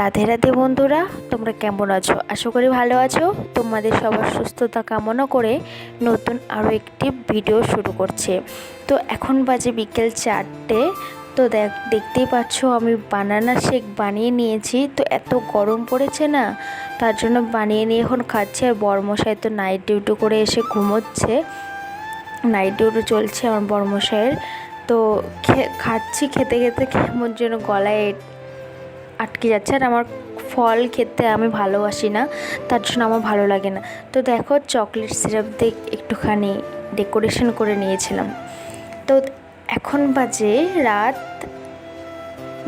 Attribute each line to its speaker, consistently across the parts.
Speaker 1: রাধে রাধে বন্ধুরা, তোমরা কেমন আছো? আশা করি ভালো আছো। তোমাদের সবার সুস্থতা কামনা করে নতুন আরও একটি ভিডিও শুরু করছে। তো এখন বাজে বিকেল চারটে। তো দেখ, দেখতেই পাচ্ছ আমি বানানা শেক বানিয়ে নিয়েছি। তো এত গরম পড়েছে না, তার জন্য বানিয়ে নিয়ে এখন খাচ্ছি। আর বর্মশাই তো নাইট ডিউটি করে এসে ঘুমোচ্ছে। নাইট ডিউটি চলছে আমার বর্মশাইয়ের। তো খাচ্ছি খেতে খেতে কেমন যেন গলায় আটকে যাচ্ছে আর আমার ফল খেতে আমি ভালোবাসি না, তার জন্য আমার ভালো লাগে না। তো দেখো চকলেট সিরাপ দিয়ে একটুখানি ডেকোরেশন করে নিয়েছিলাম। তো এখন বাজে রাত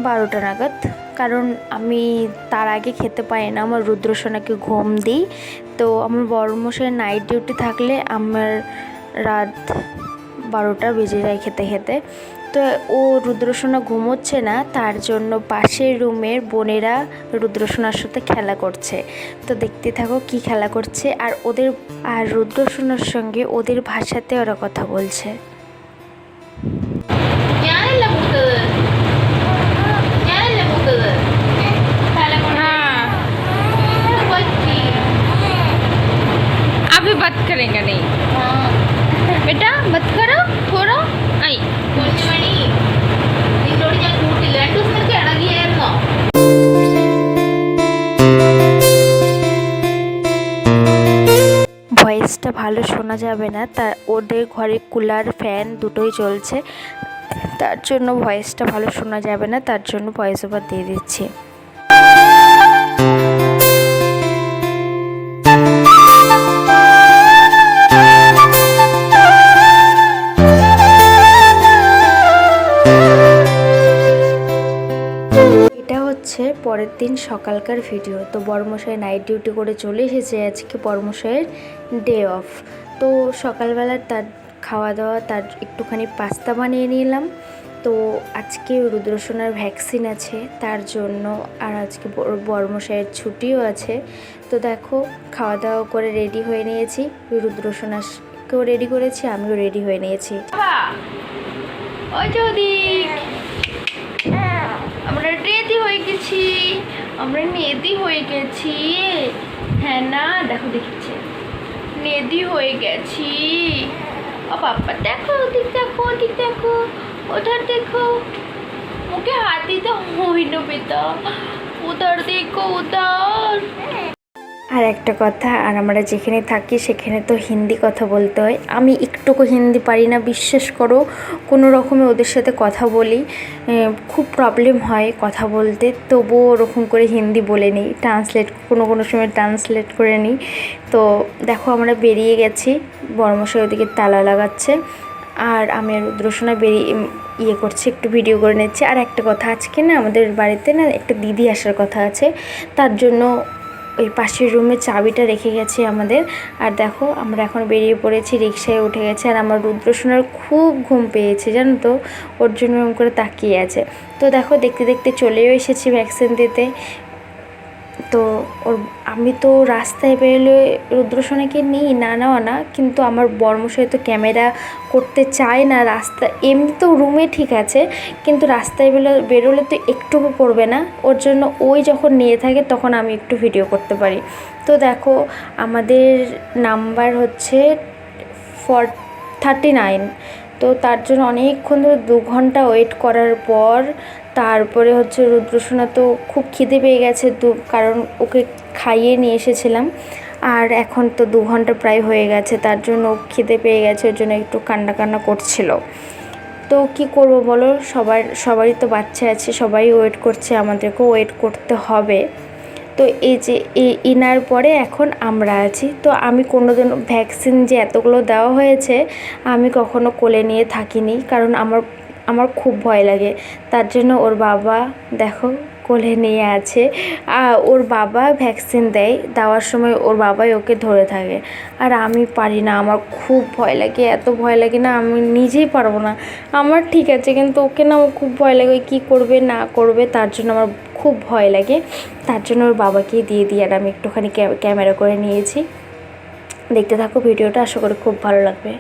Speaker 1: বারোটা নাগাদ, কারণ আমি তার আগে খেতে পারি না, আমার রুদ্রসোনাকে ঘুম দিই। তো আমার বড় মশাই নাইট ডিউটি থাকলে আমার রাত বারোটা বেজে যায় খেতে খেতে। তো ও রুদ্রসোনা ঘুমোচ্ছে না তার জন্য পাশের রুমের বোনেরা রুদ্রসোনার সাথে খেলা করছে। তো দেখতে থাকো কি খেলা করছে আর ওদের আর রুদ্রসোনার সঙ্গে ওদের ভাষাতে ওরা কথা বলছে।
Speaker 2: আমি বাদ করেন নেই।
Speaker 1: ভয়েসটা ভালো শোনা যাবে না। তা ওদের ঘরে কুলার, ফ্যান দুটোই চলছে তার জন্য ভয়েসটা ভালো শোনা যাবে না, তার জন্য ভয়েস ওভার দিয়ে দিচ্ছি। দিন সকালকার ভিডিও তো বড়মশাই নাইট ডিউটি করে চলে এসেছে আজকে বড়মশাইয়ের ডে অফ তো সকালবেলা তার খাওয়া দাওয়া তার একটুখানি পাস্তা বানিয়ে নিলাম। তো আজকে রুদ্রসোনার ভ্যাকসিন আছে, তার জন্য আর আজকে বড়মশাইয়ের ছুটিও আছে। তো দেখো খাওয়া দাওয়া করে রেডি হয়ে নিয়েছি। রুদ্রসোনাকেও রেডি করেছি, আমিও রেডি হয়ে নিয়েছি।
Speaker 2: ওই হয়ে গেছি। আমরা নেদি হয়ে গেছি। হ্যাঁ না, দেখো দেখেছি নেদি হয়ে গেছি। ও বাপ্পা দেখো, ওদিক দেখো ওদিক দেখো, ওধার দেখো। মুখে হাত দিতে হইল বেতা উধার দেখো, উধার।
Speaker 1: আর একটা কথা, আর আমরা যেখানে থাকি সেখানে তো হিন্দি কথা বলতে হয়। আমি একটুকু হিন্দি পারি না, বিশ্বাস করো, কোনো রকমে ওদের সাথে কথা বলি খুব প্রবলেম হয় কথা বলতে, তবুও ওরকম করে হিন্দি বলে নিই ট্রান্সলেট কোনো কোনো সময় ট্রান্সলেট করে নিই। তো দেখো, আমরা বেরিয়ে গেছি বর্মশাই ওদিকে তালা লাগাচ্ছে, আর আমি রুদ্রসোনা বেরিয়ে ইয়ে করছি, একটু ভিডিও করে নিচ্ছি। আর একটা কথা, আজকে না আমাদের বাড়িতে না একটা দিদি আসার কথা আছে, তার জন্য ওই পাশের রুমে চাবিটা রেখে গেছে আমাদের। আর দেখো, আমরা এখন বেরিয়ে পড়েছি, রিক্সায় উঠে গেছে। আর আমার রুদ্রসোনার খুব ঘুম পেয়েছে, জানো তো? ওর জন্য করে তাকিয়ে আছে। তো দেখো, দেখতে দেখতে চলেও এসেছি ভ্যাকসিন দিতে। তো ওর, আমি তো রাস্তায় বেরোলে রুদ্রসোনাকে নিই, না নেওয়া না, কিন্তু আমার বর্মশাই তো ক্যামেরা করতে চায় না রাস্তা, এমনি তো রুমে ঠিক আছে, কিন্তু রাস্তায় বেরো বেরোলে তো একটুকু করবে না, ওর জন্য ওই যখন নিয়ে থাকে তখন আমি একটু ভিডিও করতে পারি। তো দেখো, আমাদের নাম্বার হচ্ছে ফর, থার্টি নাইন, তো তার জন্য অনেকক্ষণ ধরে দু ঘণ্টা ওয়েট করার পর তারপরে হচ্ছে রুদ্রসোনা তো খুব খিদে পেয়ে গেছে দু, কারণ ওকে খাইয়ে নিয়ে এসেছিলাম। আর এখন তো দু ঘণ্টা প্রায় হয়ে গেছে, তার জন্য খিদে পেয়ে গেছে, ওর জন্য একটু কান্না কান্না করছিল। তো কি করব বলো? সবার, সবারই তো বাচ্চা আছে, সবাই ওয়েট করছে, আমাদেরকেও ওয়েট করতে হবে। তো এই যে ইনার পরে এখন আমরা আছি। তো আমি কোনো দিন ভ্যাকসিন যে এতগুলো দেওয়া হয়েছে, আমি কখনো কোলে নিয়ে থাকিনি, কারণ আমার আমার খুব ভয় লাগে। তার জন্য ওর বাবা, দেখো, কোলে নিয়ে আছে। আর ওর বাবা ভ্যাকসিন দেয়, দেওয়ার সময় ওর বাবাই ওকে ধরে থাকে। আর আমি পারি না, আমার খুব ভয় লাগে। এত ভয় লাগে না, আমি নিজেই পারব না। আমার ঠিক আছে, কিন্তু ওকে না আমার খুব ভয় লাগে, কী করবে, না করবে, তার জন্য আমার খুব ভয় লাগে। তার জন্য ওর বাবাকেই দিয়ে দিই, আর আমি একটুখানি ক্যামেরা করে নিয়েছি। দেখতে থাকো ভিডিওটা, আশা করি খুব ভালো লাগবে।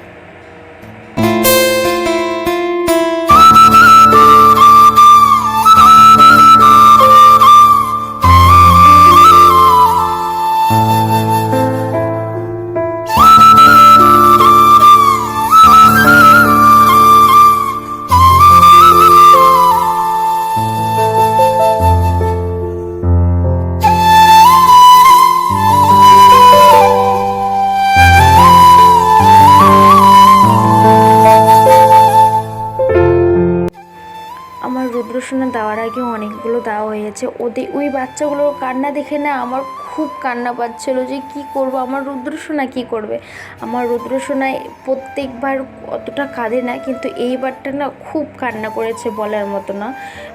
Speaker 1: দেওয়া হয়েছে। ওদের ওই বাচ্চাগুলোর কান্না দেখে না আমার খুব কান্না পাচ্ছিল যে কি করব? আমার রুদ্রসোনা কি করবে? আমার রুদ্রসোনায় প্রত্যেকবার অতটা কাঁদে না, কিন্তু এইবারটা না খুব কান্না করেছে বলার মতো না।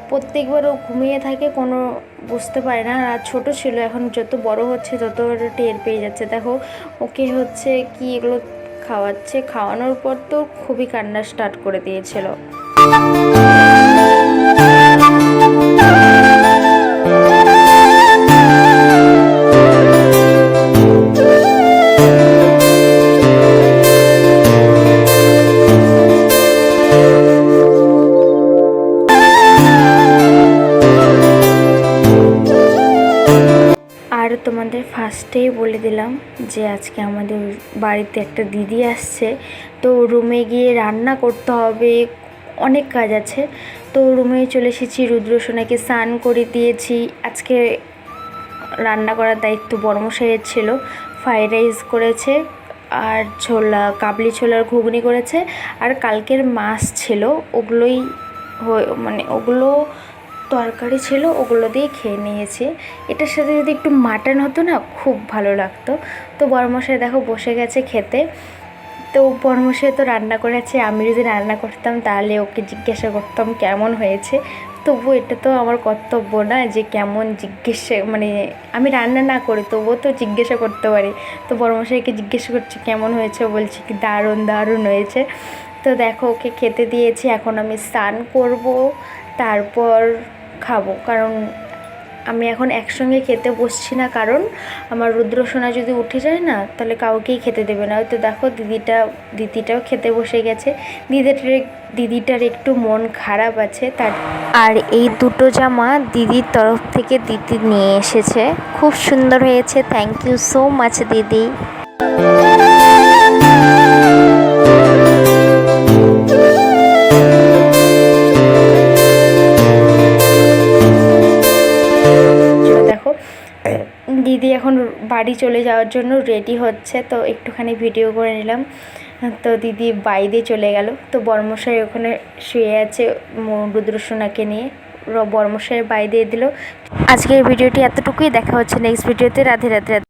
Speaker 1: প্রত্যেকবার ও ঘুমিয়ে থাকে কোনো বুঝতে পারে না। আর ছোটো ছিল, এখন যত বড় হচ্ছে তত টের পেয়ে যাচ্ছে। দেখো, ওকে হচ্ছে কি এগুলো খাওয়াচ্ছে। খাওয়ানোর পর তো খুবই কান্না স্টার্ট করে দিয়েছিল। যে আজকে আমাদের বাড়িতে একটা দিদি আসছে, তো রুমে গিয়ে রান্না করতে হবে, অনেক কাজ আছে। তো রুমে চলে এসেছি রুদ্রসোনাকে স্নান করে দিয়েছি। আজকে রান্না করার দায়িত্ব বড়মশাইয়ের ছিল ফ্রাইড রাইস করেছে, আর ছোলা, কাবলি ছোলার ঘুগনি করেছে, আর কালকের মাছ ছিল, ওগুলোই মানে ওগুলো তরকারি ছিল, ওগুলো দিয়ে খেয়ে নিয়েছি। এটার সাথে যদি একটু মাটন হতো না, খুব ভালো লাগতো। তো বড়মশাই দেখো বসে গেছে খেতে। তো বড়মশাই তো রান্না করেছে, আমি যদি রান্না করতাম তাহলে ওকে জিজ্ঞাসা করতাম কেমন হয়েছে। তবু এটা তো আমার কর্তব্য না যে কেমন জিজ্ঞেসা মানে আমি রান্না না করি, তবুও তো জিজ্ঞাসা করতে পারি। তো বড়মশাইকে জিজ্ঞাসা করছি কেমন হয়েছে বলছি কি দারুণ দারুণ হয়েছে। তো দেখো ওকে খেতে দিয়েছি, এখন আমি স্নান করব। তারপর খাব। কারণ আমি এখন একসঙ্গে খেতে বসছি না, কারণ আমার রুদ্রসোনা যদি উঠে যায় না, তাহলে কাউকেই খেতে দেবে না। হয়তো দেখো দিদিটা, দিদিটাও খেতে বসে গেছে। দিদিটার দিদিটার একটু মন খারাপ আছে, তার আর এই দুটো জামা দিদির তরফ থেকে দিদি নিয়ে এসেছে। খুব সুন্দর হয়েছে। থ্যাংক ইউ সো মাচ দিদি। এখন বাড়ি চলে যাওয়ার জন্য রেডি হচ্ছে, তো একটুখানি ভিডিও করে নিলাম। তো দিদি বাইরে চলে গেল, তো বর্মশাই ওখানে শুয়ে আছে রুদ্রসোনাকে নিয়ে। বর্মশাই বাই দিয়ে দিল। আজকের ভিডিওটি এতটুকুই, দেখা হচ্ছে নেক্সট ভিডিওতে রাধে রাধে রাধে।